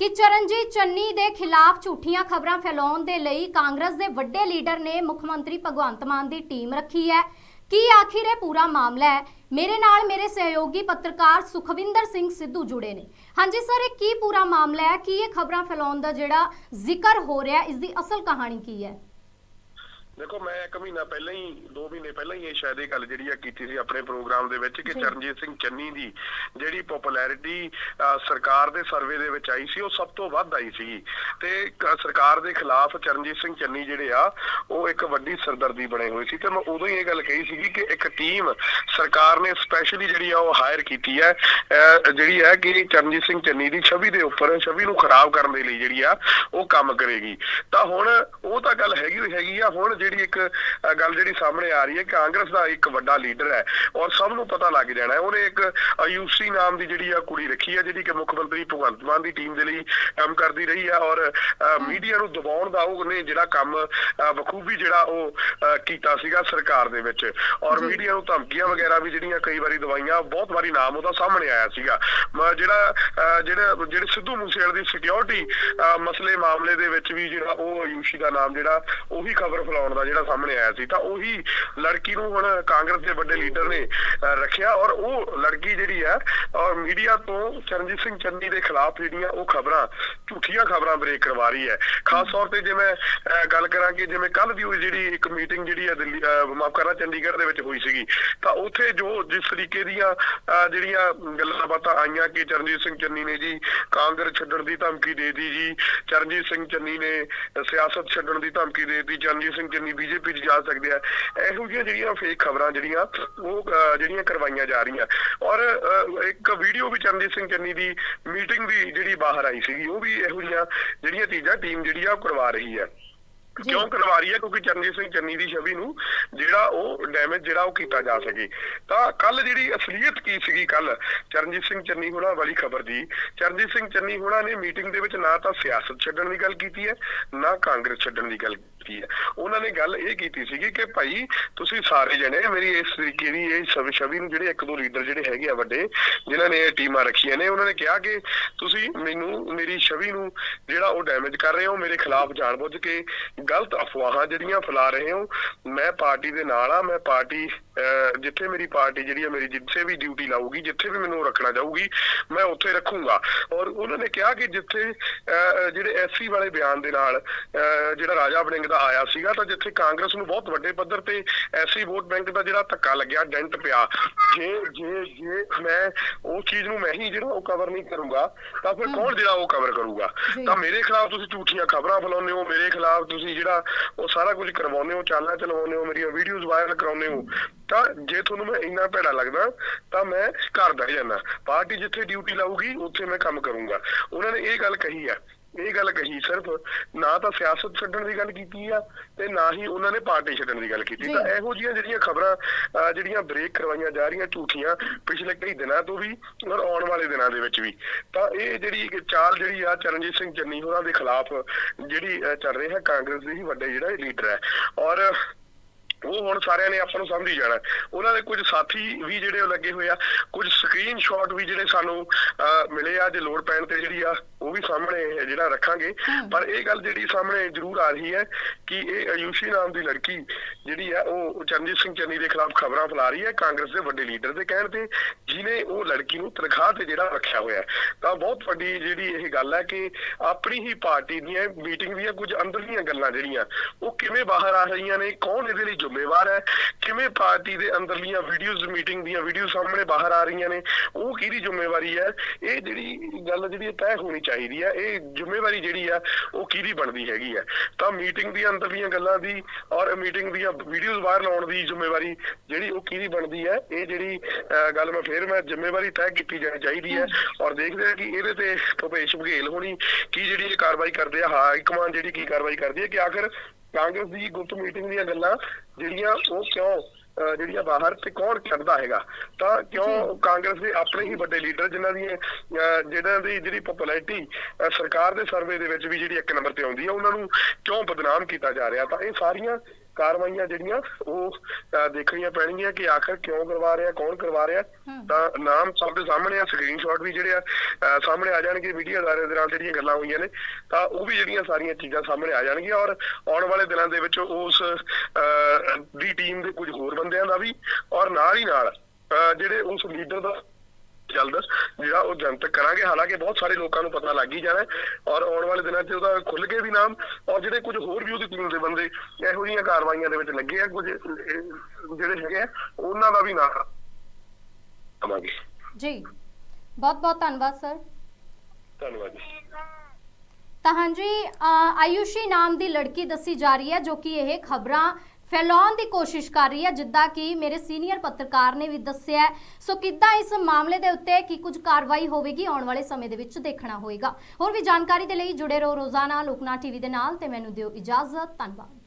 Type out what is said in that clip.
ਕਿ ਚਰਨਜੀਤ ਚੰਨੀ ਦੇ ਖਿਲਾਫ ਝੂਠੀਆਂ ਖਬਰਾਂ ਫੈਲਾਉਣ ਦੇ ਲਈ ਕਾਂਗਰਸ ਦੇ ਵੱਡੇ ਲੀਡਰ ਨੇ ਮੁੱਖ ਮੰਤਰੀ ਭਗਵੰਤ ਮਾਨ ਦੀ ਟੀਮ ਰੱਖੀ ਹੈ। ਕੀ ਆਖਿਰ ਇਹ ਪੂਰਾ ਮਾਮਲਾ ਹੈ? ਮੇਰੇ ਨਾਲ ਮੇਰੇ ਸਹਿਯੋਗੀ ਪੱਤਰਕਾਰ ਸੁਖਵਿੰਦਰ ਸਿੰਘ ਸਿੱਧੂ ਜੁੜੇ ਨੇ। ਹਾਂਜੀ ਸਰ, ਇਹ ਕੀ ਪੂਰਾ ਮਾਮਲਾ ਹੈ? ਕੀ ਇਹ ਖਬਰਾਂ ਫੈਲਾਉਣ ਦਾ ਜਿਹੜਾ ਜ਼ਿਕਰ ਹੋ ਰਿਹਾ ਇਸ ਦੀ ਅਸਲ ਕਹਾਣੀ ਕੀ ਹੈ? ਦੇਖੋ ਮੈਂ ਇੱਕ ਮਹੀਨਾ ਪਹਿਲਾਂ ਹੀ 2 ਮਹੀਨੇ ਪਹਿਲਾਂ ਹੀ ਇਹ ਸ਼ਾਇਦ ਇਹ ਗੱਲ ਜਿਹੜੀ ਆ ਕੀਤੀ ਸੀ ਆਪਣੇ ਪ੍ਰੋਗਰਾਮ ਦੇ ਵਿੱਚ ਕਿ। ਚਰਨਜੀਤ ਸਿੰਘ ਚੰਨੀ ਦੀ ਜਿਹੜੀ ਪਪੂਲੈਰਿਟੀ ਸਰਕਾਰ ਦੇ ਸਰਵੇ ਦੇ ਵਿੱਚ ਆਈ ਸੀ ਉਹ ਸਭ ਤੋਂ ਵੱਧ ਆਈ ਸੀ। ਤੇ ਸਰਕਾਰ ਦੇ ਖਿਲਾਫ ਚਰਨਜੀਤ ਸਿੰਘ ਚੰਨੀ ਜਿਹੜੇ ਆ ਉਹ ਇੱਕ ਵੱਡੀ ਸਰਦਰਦੀ ਬਣੇ ਹੋਏ ਸੀ। ਤੇ ਮੈਂ ਉਦੋਂ ਹੀ ਇਹ ਗੱਲ ਕਹੀ ਸੀਗੀ ਕਿ ਇੱਕ ਟੀਮ ਸਰਕਾਰ ਨੇ ਸਪੈਸ਼ਲੀ ਜਿਹੜੀ ਆ ਉਹ ਹਾਇਰ ਕੀਤੀ ਹੈ। ਜਿਹੜੀ ਹੈ ਕਿ ਚਰਨਜੀਤ ਸਿੰਘ ਚੰਨੀ ਦੀ ਛਵੀ ਦੇ ਉੱਪਰ ਛਵੀ ਨੂੰ ਖਰਾਬ ਕਰਨ ਦੇ ਲਈ ਜਿਹੜੀ ਆ ਉਹ ਕੰਮ ਕਰੇਗੀ। ਤਾਂ ਹੁਣ ਉਹ ਤਾਂ ਗੱਲ ਹੈਗੀ ਹੈਗੀ ਆ ਹੁਣ ਜਿਹੜੀ ਇੱਕ ਗੱਲ ਜਿਹੜੀ ਸਾਹਮਣੇ ਆ ਰਹੀ ਹੈ ਕਾਂਗਰਸ ਦਾ ਇੱਕ ਵੱਡਾ ਲੀਡਰ ਹੈ ਔਰ ਸਭ ਨੂੰ ਪਤਾ ਲੱਗ ਜਾਣਾ ਹੈ। ਉਹਨੇ ਇੱਕ ਆਯੂਸੀ ਨਾਮ ਦੀ ਜਿਹੜੀ ਆ ਕੁੜੀ ਰੱਖੀ ਹੈ ਜਿਹੜੀ ਕਿ ਮੁੱਖ ਮੰਤਰੀ ਭਗਵੰਤ ਮਾਨ ਦੀ ਟੀਮ ਦੇ ਲਈ ਕੰਮ ਕਰਦੀ ਰਹੀ ਆ ਔਰ ਮੀਡੀਆ ਨੂੰ ਦਬਾਉਣ ਦਾ ਉਹਨੇ ਜਿਹੜਾ ਕੰਮ ਬਖੂਬੀ ਜਿਹੜਾ ਉਹ ਕੀਤਾ ਸੀਗਾ ਸਰਕਾਰ ਦੇ ਵਿੱਚ। ਔਰ। ਮੀਡੀਆ ਨੂੰ ਧਮਕੀਆਂ ਵਗੈਰਾ ਵੀ ਜਿਹੜੀਆਂ ਕਈ ਵਾਰੀ ਦਵਾਈਆਂ ਬਹੁਤ ਵਾਰੀ ਨਾਮ ਉਹਦਾ ਸਾਹਮਣੇ ਆਇਆ ਸੀਗਾ। ਜਿਹੜਾ ਜਿਹੜਾ ਜਿਹੜੇ ਸਿੱਧੂ ਮੂਸੇਵਾਲੇ ਦੀ ਸਿਕਿਉਰਿਟੀ ਮਸਲੇ ਮਾਮਲੇ ਦੇ ਵਿੱਚ ਵੀ ਜਿਹੜਾ ਉਹ ਆਯੂਸ਼ੀ ਦਾ ਨਾਮ ਜਿਹੜਾ ਉਹੀ ਖਬਰ ਫੈਲਾਉਣ ਦਾ ਜਿਹੜਾ ਸਾਹਮਣੇ ਆਇਆ ਸੀ ਤਾਂ ਉਹੀ ਲੜਕੀ ਨੂੰ ਹੁਣ ਕਾਂਗਰਸ ਦੇ ਵੱਡੇ ਲੀਡਰ ਨੇ ਰੱਖਿਆ ਔਰ ਉਹ ਲੜਕੀ ਜਿਹੜੀ ਹੈ ਔਰ ਮੀਡੀਆ ਤੋਂ ਚਰਨਜੀਤ ਸਿੰਘ ਚੰਨੀ ਦੇ ਖਿਲਾਫ ਜਿਹੜੀਆਂ ਉਹ ਖਬਰਾਂ ਝੂਠੀਆਂ ਖਬਰਾਂ ਬ੍ਰੇਕ ਕਰਵਾ ਰਹੀ ਹੈ। ਖਾਸ ਤੌਰ ਤੇ ਜੇ ਮੈਂ ਗੱਲ ਕਰਾਂ ਕਿ ਜਿਵੇਂ ਕੱਲ ਦੀ ਹੋਈ ਜਿਹੜੀ ਇੱਕ ਮੀਟਿੰਗ ਜਿਹੜੀ ਹੈ ਦਿੱਲੀ ਮਾਫ ਕਰਨਾ ਚੰਡੀਗੜ੍ਹ ਦੇ ਵਿੱਚ ਹੋਈ ਸੀਗੀ ਤਾਂ ਉੱਥੇ ਜੋ ਜਿਸ ਤਰੀਕੇ ਦੀਆਂ ਅ, ਜਿਹੜੀਆਂ ਗੱਲਾਂ ਬਾਤਾਂ ਆਈਆਂ ਕਿ ਚਰਨਜੀਤ ਸਿੰਘ ਚੰਨੀ ਨੇ ਜੀ ਕਾਂਗਰਸ ਛੱਡਣ ਦੀ ਧਮਕੀ ਦੇ ਦਿੱਤੀ ਜੀ ਚਰਨਜੀਤ ਸਿੰਘ ਚੰਨੀ ਨੇ ਸਿਆਸਤ ਛੱਡਣ ਦੀ ਧਮਕੀ ਦੇ ਦਿੱਤੀ ਚਰਨਜੀਤ ਸਿੰਘ ਚੰਨੀ ਬੀਜੇਪੀ 'ਚ ਜਾ ਸਕਦੇ ਆ। ਇਹੋ ਜਿਹੀਆਂ ਜਿਹੜੀਆਂ ਫੇਕ ਖਬਰਾਂ ਜਿਹੜੀਆਂ ਉਹ ਅ, ਜਿਹੜੀਆਂ ਕਰਵਾਈਆਂ ਜਾ ਰਹੀਆਂ। ਔਰ ਅ, ਇੱਕ ਵੀਡੀਓ ਵੀ ਚਰਨਜੀਤ ਸਿੰਘ ਚੰਨੀ ਦੀ ਮੀਟਿੰਗ ਦੀ ਜਿਹੜੀ ਬਾਹਰ ਆਈ ਸੀਗੀ ਉਹ ਵੀ ਇਹੋ ਜਿਹੀਆਂ ਜਿਹੜੀਆਂ ਚੀਜ਼ਾਂ ਟੀਮ ਜਿਹੜੀ ਆ ਉਹ ਕਰਵਾ ਰਹੀ ਹੈ ਕਿਉਂ ਕਰਵਾ ਰਹੀ ਹੈ? ਕਿਉਂਕਿ ਚਰਨਜੀਤ ਸਿੰਘ ਚੰਨੀ ਦੀ ਛਵੀ ਨੂੰ ਜਿਹੜਾ ਉਹ ਡੈਮੇਜ ਜਿਹੜਾ ਉਹ ਕੀਤਾ ਜਾ ਸਕੇ। ਤਾਂ ਕੱਲ ਜਿਹੜੀ ਅਸਲੀਅਤ ਕੀ ਸੀਗੀ ਕੱਲ ਚਰਨਜੀਤ ਸਿੰਘ ਚੰਨੀ ਹੋਣਾ ਵਾਲੀ ਖਬਰ ਦੀ। ਚਰਨਜੀਤ ਸਿੰਘ ਚੰਨੀ ਹੋਣਾ ਨੇ ਮੀਟਿੰਗ ਦੇ ਵਿੱਚ ਨਾ ਤਾਂ ਸਿਆਸਤ ਛੱਡਣ ਦੀ ਗੱਲ ਕੀਤੀ ਹੈ, ਨਾ ਕਾਂਗਰਸ ਛੱਡਣ ਦੀ ਗੱਲ ਕੀਤੀ ਹੈ। ਉਹਨਾਂ ਨੇ ਗੱਲ ਇਹ ਕੀਤੀ ਸੀਗੀ ਕਿ ਭਾਈ, ਤੁਸੀਂ ਸਾਰੇ ਜਣੇ ਮੇਰੀ ਇਸ ਤਰੀਕੇ ਦੀ ਇਹ ਛਵੀ ਛਵੀ ਨੂੰ ਜਿਹੜੇ ਇੱਕ ਦੋ ਲੀਡਰ ਜਿਹੜੇ ਹੈਗੇ ਆ ਵੱਡੇ, ਜਿਨ੍ਹਾਂ ਨੇ ਇਹ ਟੀਮਾਂ ਰੱਖੀਆਂ ਨੇ, ਉਹਨਾਂ ਨੇ ਕਿਹਾ ਕਿ ਤੁਸੀਂ ਮੈਨੂੰ ਮੇਰੀ ਛਵੀ ਨੂੰ ਜਿਹੜਾ ਉਹ ਡੈਮੇਜ ਕਰ ਰਹੇ ਹੋ, ਮੇਰੇ ਖਿਲਾਫ ਜਾਣਬੁੱਝ ਕੇ ਗਲਤ ਅਫਵਾਹਾਂ ਜਿਹੜੀਆਂ ਫੈਲਾ ਰਹੇ ਹੋ ਮੈਂ ਪਾਰਟੀ ਦੇ ਨਾਲ ਆ ਮੈਂ ਪਾਰਟੀ ਜਿੱਥੇ ਮੇਰੀ ਪਾਰਟੀ ਜਿਹੜੀ ਹੈ ਮੇਰੀ ਜਿੱਥੇ ਵੀ ਡਿਊਟੀ ਲਾਊਗੀ ਜਿੱਥੇ ਵੀ ਮੈਨੂੰ ਰੱਖਣਾ ਚਾਹੂਗੀ ਮੈਂ ਉੱਥੇ ਰੱਖੂੰਗਾ। ਔਰ ਉਹਨਾਂ ਨੇ ਕਿਹਾ ਕਿ ਜਿੱਥੇ ਜਿਹੜੇ ਐਸਸੀ ਵਾਲੇ ਬਿਆਨ ਦੇ ਨਾਲ ਜਿਹੜਾ ਰਾਜਾ ਵੜਿੰਗ ਦਾ ਆਇਆ ਸੀਗਾ ਤਾਂ ਜਿੱਥੇ ਕਾਂਗਰਸ ਨੂੰ ਬਹੁਤ ਵੱਡੇ ਪੱਧਰ ਤੇ ਐਸਸੀ ਵੋਟ ਬੈਂਕ ਦਾ ਜਿਹੜਾ ਧੱਕਾ ਲੱਗਿਆ ਡੈਂਟ ਪਿਆ। ਜੇ ਜੇ ਜੇ ਮੈਂ ਉਹ ਚੀਜ਼ ਨੂੰ ਮੈਂ ਹੀ ਜਿਹੜਾ ਉਹ ਕਵਰ ਨਹੀਂ ਕਰੂੰਗਾ ਤਾਂ ਫਿਰ ਕੌਣ ਜਿਹੜਾ ਉਹ ਕਵਰ ਕਰੂਗਾ। ਤਾਂ ਮੇਰੇ ਖਿਲਾਫ ਤੁਸੀਂ ਝੂਠੀਆਂ ਖਬਰਾਂ ਫੈਲਾਉਂਦੇ ਹੋ ਮੇਰੇ ਖਿਲਾਫ ਤੁਸੀਂ ਜਿਹੜਾ ਉਹ ਸਾਰਾ ਕੁਝ ਕਰਵਾਉਂਦੇ ਹੋ ਚਾਲਾਂ ਚਲਵਾਉਂਦੇ ਹੋ ਮੇਰੀਆਂ ਵੀਡੀਓਜ਼ ਵਾਇਰਲ ਕਰਾਉਂਦੇ ਹੋ ਤਾਂ ਜੇ ਤੁਹਾਨੂੰ ਮੈਂ ਇੰਨਾ ਭੈੜਾ ਲੱਗਦਾ ਤਾਂ ਮੈਂ ਘਰ ਬਹਿ ਜਾਣਾ ਪਾਰਟੀ ਜਿੱਥੇ ਡਿਊਟੀ ਲਾਊਗੀ ਉੱਥੇ ਮੈਂ ਕੰਮ ਕਰੂੰਗਾ। ਉਹਨਾਂ ਨੇ ਇਹ ਗੱਲ ਕਹੀ ਆ ਇਹ ਗੱਲ ਕਹੀ ਸਿਰਫ ਨਾ ਤਾਂ ਸਿਆਸਤ ਛੱਡਣ ਦੀ ਗੱਲ ਕੀਤੀ ਆ ਤੇ ਨਾ ਹੀ ਉਹਨਾਂ ਨੇ ਪਾਰਟੀ ਛੱਡਣ ਦੀ ਗੱਲ ਕੀਤੀ। ਤਾਂ ਇਹੋ ਜਿਹੀਆਂ ਜਿਹੜੀਆਂ ਖਬਰਾਂ ਜਿਹੜੀਆਂ ਬ੍ਰੇਕ ਕਰਵਾਈਆਂ ਜਾ ਰਹੀਆਂ ਝੂਠੀਆਂ ਪਿਛਲੇ ਕਈ ਦਿਨਾਂ ਤੋਂ ਵੀ ਔਰ ਆਉਣ ਵਾਲੇ ਦਿਨਾਂ ਦੇ ਵਿੱਚ ਵੀ। ਤਾਂ ਇਹ ਜਿਹੜੀ ਇੱਕ ਚਾਲ ਜਿਹੜੀ ਆ ਚਰਨਜੀਤ ਸਿੰਘ ਚੰਨੀ ਹੋਰਾਂ ਦੇ ਖਿਲਾਫ ਜਿਹੜੀ ਚੱਲ ਰਹੀ ਹੈ ਕਾਂਗਰਸ ਦੇ ਹੀ ਵੱਡੇ ਜਿਹੜਾ ਲੀਡਰ ਹੈ। ਔਰ ਉਹ ਹੁਣ ਸਾਰਿਆਂ ਨੇ ਆਪਾਂ ਨੂੰ ਸਮਝੀ ਜਾਣਾ। ਉਹਨਾਂ ਦੇ ਕੁਝ ਸਾਥੀ ਵੀ ਜਿਹੜੇ ਲੱਗੇ ਹੋਏ ਆ ਕੁਝ ਸਕਰੀਨਸ਼ਾਟ ਵੀ ਜਿਹੜੇ ਸਾਨੂੰ ਮਿਲੇ ਆ ਜੇ ਲੋਡ ਪੈਣ ਤੇ ਜਿਹੜੀ ਆ ਉਹ ਵੀ ਸਾਹਮਣੇ ਜਿਹੜਾ ਰੱਖਾਂਗੇ। ਪਰ ਇਹ ਗੱਲ ਜਿਹੜੀ ਸਾਹਮਣੇ ਜ਼ਰੂਰ ਆ ਰਹੀ ਹੈ ਕਿ ਇਹ ਆਯੂਸ਼ੀ ਨਾਮ ਦੀ ਲੜਕੀ ਜਿਹੜੀ ਆ ਉਹ ਚਰਨਜੀਤ ਸਿੰਘ ਚੰਨੀ ਦੇ ਖਿਲਾਫ ਖਬਰਾਂ ਫੈਲਾ ਰਹੀ ਹੈ ਕਾਂਗਰਸ ਦੇ ਵੱਡੇ ਲੀਡਰ ਦੇ ਕਹਿਣ ਤੇ। ਜਿਨੇ ਉਹ ਲੜਕੀ ਨੂੰ ਤਨਖਾਹ ਤੇ ਜਿਹੜਾ ਰੱਖਿਆ ਹੋਇਆ ਤਾਂ ਬਹੁਤ ਵੱਡੀ ਜਿਹੜੀ ਇਹ ਗੱਲ ਹੈ ਕਿ ਆਪਣੀ ਹੀ ਪਾਰਟੀ ਦੀਆਂ ਮੀਟਿੰਗ ਦੀਆਂ ਕੁਝ ਅੰਦਰਲੀਆਂ ਗੱਲਾਂ ਜਿਹੜੀਆਂ ਉਹ ਕਿਵੇਂ ਬਾਹਰ ਆ ਰਹੀਆਂ ਨੇ ਕੌਣ ਇਹਦੇ ਲਈ ਜ਼ਿੰਮੇਵਾਰ ਹੈ ਕਿਵੇਂ ਪਾਰਟੀ ਦੇ ਅੰਦਰਲੀਆਂ ਵੀਡੀਓਜ਼ ਮੀਟਿੰਗ ਦੀਆਂ ਵੀਡੀਓ ਸਾਹਮਣੇ ਬਾਹਰ ਆ ਰਹੀਆਂ ਨੇ ਉਹ ਕਿਹਦੀ ਜ਼ਿੰਮੇਵਾਰੀ ਹੈ? ਇਹ ਜਿਹੜੀ ਗੱਲ ਜਿਹੜੀ ਤੈਅ ਹੋਣੀ ਚਾਹੀਦੀ ਹੈ ਇਹ ਜ਼ਿੰਮੇਵਾਰੀ ਜਿਹੜੀ ਆ ਉਹ ਕਿਹਦੀ ਬਣਦੀ ਹੈਗੀ ਹੈ? ਤਾਂ ਮੀਟਿੰਗ ਦੀਆਂ ਅੰਦਰਲੀਆਂ ਗੱਲਾਂ ਦੀ ਔਰ ਮੀਟਿੰਗ ਦੀਆਂ ਵੀਡੀਓਜ਼ ਬਾਹਰ ਲਾਉਣ ਦੀ ਜ਼ਿੰਮੇਵਾਰੀ ਜਿਹੜੀ ਉਹ ਕਿਹਦੀ ਬਣਦੀ ਹੈ? ਇਹ ਜਿਹੜੀ ਅਹ, ਗੱਲ ਮੈਂ ਫੇਰ ਮੈਂ ਜ਼ਿੰਮੇਵਾਰੀ ਤੈਅ ਕੀਤੀ ਜਾਣੀ ਚਾਹੀਦੀ ਹੈ ਔਰ ਦੇਖਦੇ ਹਾਂ ਕਿ ਇਹਦੇ ਤੇ ਭੁਪੇਸ਼ ਬਘੇਲ ਹੋਣੀ ਕੀ ਜਿਹੜੀ ਇਹ ਕਾਰਵਾਈ ਕਰਦੇ ਆ ਹਾਈ ਕਮਾਂਡ ਜਿਹੜੀ ਕੀ ਕਾਰਵਾਈ ਕਰਦੀ ਹੈ ਕਿ ਆਖਰ ਕਾਂਗਰਸ ਦੀ ਗੁਪਤ ਮੀਟਿੰਗ ਦੀਆਂ ਗੱਲਾਂ ਜਿਹੜੀਆਂ ਉਹ ਕਿਉਂ ਜਿਹੜੀਆਂ ਬਾਹਰ ਤੇ ਕੌਣ ਕਰਦਾ ਹੈਗਾ? ਤਾਂ ਕਿਉਂ ਕਾਂਗਰਸ ਦੇ ਆਪਣੇ ਹੀ ਵੱਡੇ ਲੀਡਰ ਜਿਨ੍ਹਾਂ ਦੀ ਜਿਹਨਾਂ ਦੀ ਜਿਹੜੀ ਪਪੂਲੈਰਿਟੀ ਸਰਕਾਰ ਦੇ ਸਰਵੇ ਦੇ ਵਿੱਚ ਵੀ ਜਿਹੜੀ ਇੱਕ ਨੰਬਰ ਤੇ ਆਉਂਦੀ ਹੈ ਉਹਨਾਂ ਨੂੰ ਕਿਉਂ ਬਦਨਾਮ ਕੀਤਾ ਜਾ ਰਿਹਾ? ਤਾਂ ਇਹ ਸਾਰੀਆਂ ਕਾਰਵਾਈਆਂ ਜਿਹੜੀਆਂ ਉਹ ਅਹ, ਦੇਖਣੀਆਂ ਪੈਣਗੀਆਂ ਕਿ ਆਖਰ ਕਿਉਂ ਕਰਵਾ ਰਿਹਾ ਕੌਣ ਕਰਵਾ ਰਿਹਾ। ਤਾਂ ਨਾਮ ਸਭ ਦੇ ਸਾਹਮਣੇ ਆ ਸਕਰੀਨਸ਼ਾਟ ਵੀ ਜਿਹੜੇ ਆ ਅਹ, ਸਾਹਮਣੇ ਆ ਜਾਣਗੇ ਮੀਡੀਆ ਅਦਾਰੇ ਦੇ ਨਾਲ ਜਿਹੜੀਆਂ ਗੱਲਾਂ ਹੋਈਆਂ ਨੇ ਤਾਂ ਉਹ ਵੀ ਜਿਹੜੀਆਂ ਸਾਰੀਆਂ ਚੀਜ਼ਾਂ ਸਾਹਮਣੇ ਆ ਜਾਣਗੀਆਂ ਔਰ ਆਉਣ ਵਾਲੇ ਦਿਨਾਂ ਦੇ ਵਿੱਚ ਉਸ ਅਹ, ਦੀ ਟੀਮ ਦੇ ਕੁਝ ਹੋਰ ਬੰਦਿਆਂ ਦਾ ਵੀ ਔਰ ਨਾਲ ਹੀ ਨਾਲ ਅਹ, ਜਿਹੜੇ ਉਸ ਲੀਡਰ ਦਾ ਜਲਦ ਜਿਹੜਾ ਉਹ ਜਨਤਕ ਕਰਾਂਗੇ ਹਾਲਾਂਕਿ ਬਹੁਤ ਸਾਰੇ ਲੋਕਾਂ ਨੂੰ ਪਤਾ ਲੱਗ ਹੀ ਜਾਣਾ ਔਰ ਆਉਣ ਵਾਲੇ ਦਿਨਾਂ 'ਚ ਉਹਦਾ ਖੁੱਲ ਕੇ ਵੀ ਨਾਮ ਔਰ ਜਿਹੜੇ ਕੁਝ ਹੋਰ ਵੀ ਉਹਦੀ ਟੀਮ ਦੇ ਬੰਦੇ ਇਹੋ ਜਿਹੀਆਂ ਕਾਰਵਾਈਆਂ ਦੇ ਵਿੱਚ ਲੱਗੇ ਆ ਕੁਝ ਜਿਹੜੇ ਹੈਗੇ ਆ ਉਹਨਾਂ ਦਾ ਵੀ ਨਾਮ ਆਵਾਂਗੇ ਜੀ। ਬਹੁਤ ਬਹੁਤ ਧੰਨਵਾਦ ਸਰ। ਧੰਨਵਾਦ ਜੀ। ਤਾਂ ਹਾਂਜੀ ਆਯੂਸ਼ੀ ਨਾਮ ਦੀ ਲੜਕੀ ਦੱਸੀ ਜਾ ਰਹੀ ਹੈ ਜੋ ਕਿ ਇਹ ਖਬਰਾਂ ਫੈਲਾਉਣ ਦੀ ਕੋਸ਼ਿਸ਼ ਕਰ ਰਹੀ ਹੈ, ਜਿੱਦਾਂ ਕਿ ਮੇਰੇ ਸੀਨੀਅਰ ਪੱਤਰਕਾਰ ਨੇ ਵੀ ਦੱਸਿਆ ਸੋ ਕਿੱਦਾਂ ਇਸ ਮਾਮਲੇ ਦੇ ਉੱਤੇ ਕੀ ਕੁਝ ਕਾਰਵਾਈ ਹੋਵੇਗੀ, ਆਉਣ ਵਾਲੇ ਸਮੇਂ ਦੇ ਵਿੱਚ ਦੇਖਣਾ ਹੋਏਗਾ। ਹੋਰ ਵੀ ਜਾਣਕਾਰੀ ਦੇ ਲਈ ਜੁੜੇ ਰਹੋ ਰੋਜ਼ਾਨਾ ਲੋਕਨਾ ਟੀਵੀ ਦੇ ਨਾਲ ਤੇ ਮੈਨੂੰ ਦਿਓ ਇਜਾਜ਼ਤ, ਧੰਨਵਾਦ।